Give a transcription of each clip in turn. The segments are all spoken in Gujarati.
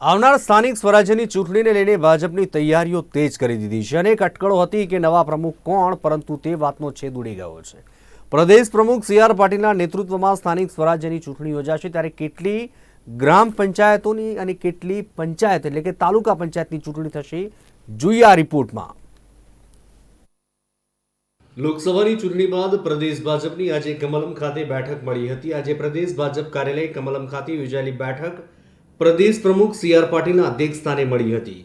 આવનાર સ્થાનિક સ્વરાજ્યની ચૂંટણીને લઈને ભાજપની તૈયારીઓ તેજ કરી દીધી છે. અનેક અટકળો હતી કે નવા પ્રમુખ કોણ, પરંતુ તે વાતનો છેદ ઉડી ગયો છે. પ્રદેશ પ્રમુખ સી આર પાટીલના નેતૃત્વમાં સ્થાનિક સ્વરાજ્યની ચૂંટણી યોજાશે ત્યારે કેટલી ગ્રામ પંચાયતોની અને કેટલી પંચાયત એટલે કે તાલુકા પંચાયતની ચૂંટણી થશે જોઈએ આ રિપોર્ટમાં. લોકસભાની ચૂંટણી બાદ પ્રદેશ ભાજપની આજે કમલમ ખાતે બેઠક મળી હતી. આજે પ્રદેશ ભાજપ કાર્યાલય કમલમ ખાતે યોજાયેલી બેઠક પ્રદેશ પ્રમુખ સી આર પાટીલના અધ્યક્ષ સ્થાને મળી હતી,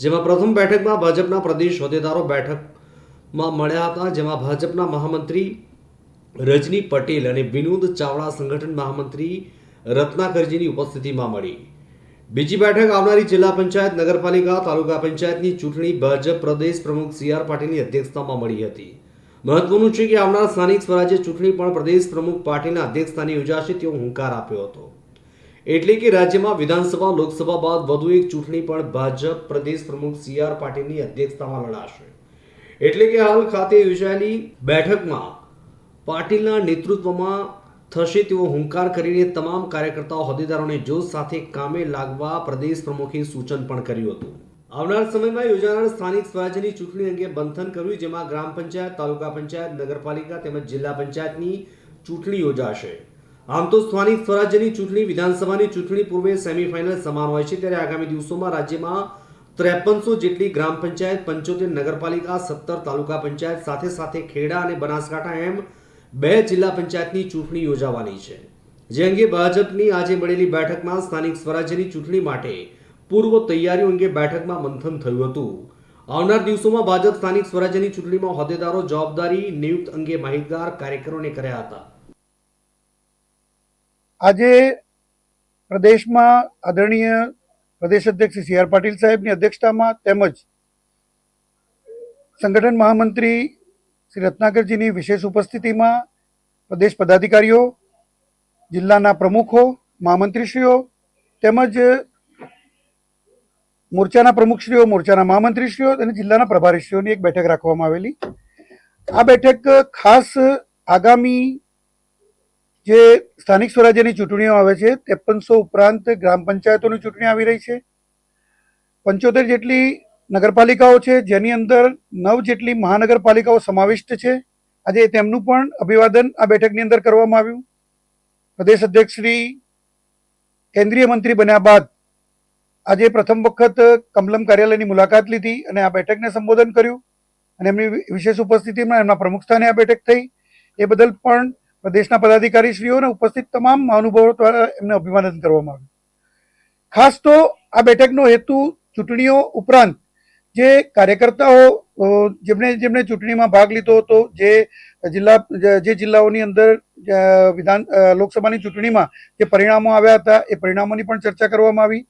જેમાં પ્રથમ બેઠકમાં ભાજપના પ્રદેશ હોદ્દેદારો બેઠકમાં મળ્યા હતા, જેમાં ભાજપના મહામંત્રી રજની પટેલ અને વિનોદ ચાવડા સંગઠન મહામંત્રી રત્નાકરજીની ઉપસ્થિતિમાં મળી. બીજી બેઠક આવનારી જિલ્લા પંચાયત, નગરપાલિકા, તાલુકા પંચાયતની ચૂંટણી ભાજપ પ્રદેશ પ્રમુખ સી આર પાટીલની અધ્યક્ષતામાં મળી હતી. મહત્વનું છે કે આવનાર સ્થાનિક સ્વરાજ્ય ચૂંટણી પણ પ્રદેશ પ્રમુખ પાર્ટીના અધ્યક્ષસ્થાને યોજાશે તેવો હુંકાર આપ્યો હતો. એટલે કે રાજ્યમાં વિધાનસભા, લોકસભા બાદ વધુ એક ચૂંટણી પણ ભાજપ પ્રદેશ પ્રમુખ સી આર પાટીલની અધ્યક્ષતામાં લડાશે. એટલે કે હાલ ખાતે યોજાયેલી બેઠકમાં પાટીલના નેતૃત્વમાં થશે તેવો હુંકાર કરીને તમામ કાર્યકર્તાઓ, હોદ્દેદારોને જોશ સાથે કામે લાગવા પ્રદેશ પ્રમુખે સૂચન પણ કર્યું હતું. આવનાર સમયમાં યોજાનાર સ્થાનિક સ્વરાજ્યની ચૂંટણી અંગે બંધન કર્યું જેમાં ગ્રામ પંચાયત, તાલુકા પંચાયત, નગરપાલિકા તેમજ જિલ્લા પંચાયતની ચૂંટણી યોજાશે. આમ તો સ્થાનિક સ્વરાજ્યની ચૂંટણી, વિધાનસભાની ચૂંટણી પૂર્વે સેમીફાઇનલ સમાન હોય છે, ત્યારે આગામી દિવસોમાં રાજ્યમાં ત્રેપનસો જેટલી ગ્રામ પંચાયત, પંચોતેર નગરપાલિકા, સત્તર તાલુકા પંચાયત સાથે સાથે ખેડા અને બનાસકાંઠા એમ બે જિલ્લા પંચાયતની ચૂંટણી યોજાવાની છે. જે અંગે ભાજપની આજે મળેલી બેઠકમાં સ્થાનિક સ્વરાજ્યની ચૂંટણી માટે પૂર્વ તૈયારીઓ અંગે બેઠકમાં મંથન થયું હતું. આવનાર દિવસોમાં ભાજપ સ્થાનિક સ્વરાજ્યની ચૂંટણીમાં હોદ્દેદારો જવાબદારી નિયુક્ત અંગે માહિતગાર કાર્યકરોને કર્યા હતા. આજે પ્રદેશમાં આદરણીય પ્રદેશ અધ્યક્ષ સી આર પાટીલ સાહેબની અધ્યક્ષતામાં તેમજ સંગઠન મહામંત્રી શ્રી રત્નાકરજીની વિશેષ ઉપસ્થિતિમાં પ્રદેશ પદાધિકારીઓ, જિલ્લાના પ્રમુખો, મહામંત્રીશ્રીઓ તેમજ મોરચાના પ્રમુખશ્રીઓ, મોરચાના મહામંત્રીશ્રીઓ અને જિલ્લાના પ્રભારીશ્રીઓની એક બેઠક રાખવામાં આવેલી. આ બેઠક ખાસ આગામી જે સ્થાનિક સ્વરાજ્યની ચૂંટણીઓ આવે છે, ત્રેપનસો ઉપરાંત ગ્રામ પંચાયતોની ચૂંટણી આવી રહી છે. પંચોતેર જેટલી નગરપાલિકાઓ છે, જેની અંદર નવ જેટલી મહાનગરપાલિકાઓ સમાવિષ્ટ છે. આજે તેમનું પણ અભિવાદન આ બેઠકની અંદર કરવામાં આવ્યું. પ્રદેશ અધ્યક્ષ શ્રી કેન્દ્રીય મંત્રી બન્યા બાદ આજે પ્રથમ વખત કમલમ કાર્યાલયની મુલાકાત લીધી અને આ બેઠકને સંબોધન કર્યું. અને એમની વિશેષ ઉપસ્થિતિમાં એમના પ્રમુખ સ્થાને આ બેઠક થઈ. એ બદલ પણ પ્રદેશના પદાધિકારી શ્રીઓને ઉપસ્થિત તમામ મહાનુભાવો દ્વારા એમને અભિવાદન કરવામાં આવ્યું. ખાસ તો આ બેઠકનો હેતુ ચૂંટણીઓ ઉપરાંત જે કાર્યકર્તાઓ જેમણે જેમણે ચૂંટણીમાં ભાગ લીધો હતો, જે જિલ્લા, જે જિલ્લાઓની અંદર વિધાન લોકસભાની ચૂંટણીમાં જે પરિણામો આવ્યા હતા, એ પરિણામોની પણ ચર્ચા કરવામાં આવી.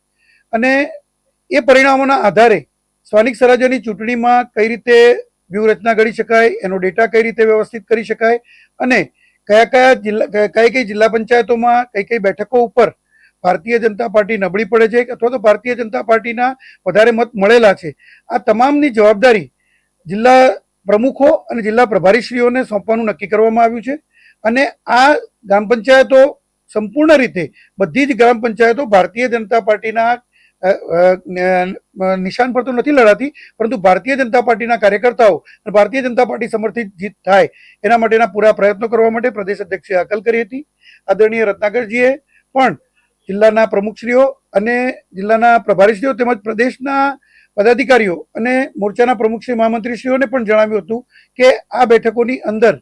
અને એ પરિણામોના આધારે સ્થાનિક સ્વરાજ્યની ચૂંટણીમાં કઈ રીતે વ્યૂહરચના ઘડી શકાય, એનો ડેટા કઈ રીતે વ્યવસ્થિત કરી શકાય અને કયા કયા જિલ્લા કઈ કઈ જિલ્લા પંચાયતોમાં કઈ કઈ બેઠકો ઉપર ભારતીય જનતા પાર્ટી નબળી પડે છે અથવા તો ભારતીય જનતા પાર્ટીના વધારે મત મળેલા છે? આ તમામની જવાબદારી જિલ્લા પ્રમુખો અને જિલ્લા પ્રભારીશ્રીઓને સોંપવાનું નક્કી કરવામાં આવ્યું છે. અને આ ગ્રામ પંચાયતો સંપૂર્ણ રીતે બધી જ ગ્રામ પંચાયતો ભારતીય જનતા પાર્ટીના નિશાન પર તો નથી લડાતી, પરંતુ ભારતીય જનતા પાર્ટીના કાર્યકર્તાઓ અને ભારતીય જનતા પાર્ટી સમર્થિત જીત થાય, એના માટેના પૂરા પ્રયત્નો કરવા માટે પ્રદેશ અધ્યક્ષે હાકલ કરી હતી. આદરણીય રત્નાકરજીએ પણ જિલ્લાના પ્રમુખશ્રીઓ અને જિલ્લાના પ્રભારીશ્રીઓ તેમજ પ્રદેશના પદાધિકારીઓ અને મોરચાના પ્રમુખશ્રી મહામંત્રીશ્રીઓને પણ જણાવ્યું હતું કે આ બેઠકોની અંદર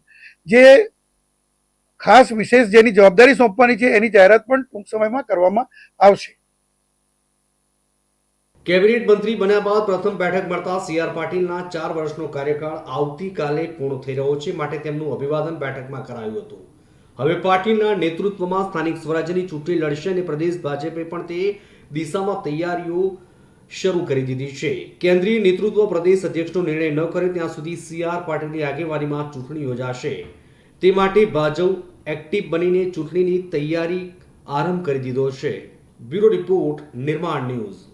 જે ખાસ વિશેષ જેની જવાબદારી સોંપવાની છે એની જાહેરાત પણ ટૂંક સમયમાં કરવામાં આવશે. કેબિનેટ મંત્રી બન્યા બાદ પ્રથમ બેઠક મળતા સી આર પાટીલના ચાર વર્ષનો કાર્યકાળ આવતીકાલે પૂર્ણ થઈ રહ્યો છે માટે તેમનું અભિવાદન બેઠકમાં કરાયું હતું. હવે પાટીલના નેતૃત્વમાં સ્થાનિક સ્વરાજ્યની ચૂંટણી લડશે અને પ્રદેશ ભાજપે પણ તે દિશામાં તૈયારીઓ શરૂ કરી દીધી છે. કેન્દ્રીય નેતૃત્વ પ્રદેશ અધ્યક્ષનો નિર્ણય ન કરે ત્યાં સુધી સી આર પાટીલની આગેવાનીમાં ચૂંટણી યોજાશે. તે માટે ભાજપ એક્ટિવ બનીને ચૂંટણીની તૈયારી આરંભ કરી દીધો છે. Bureau report, Nirman news.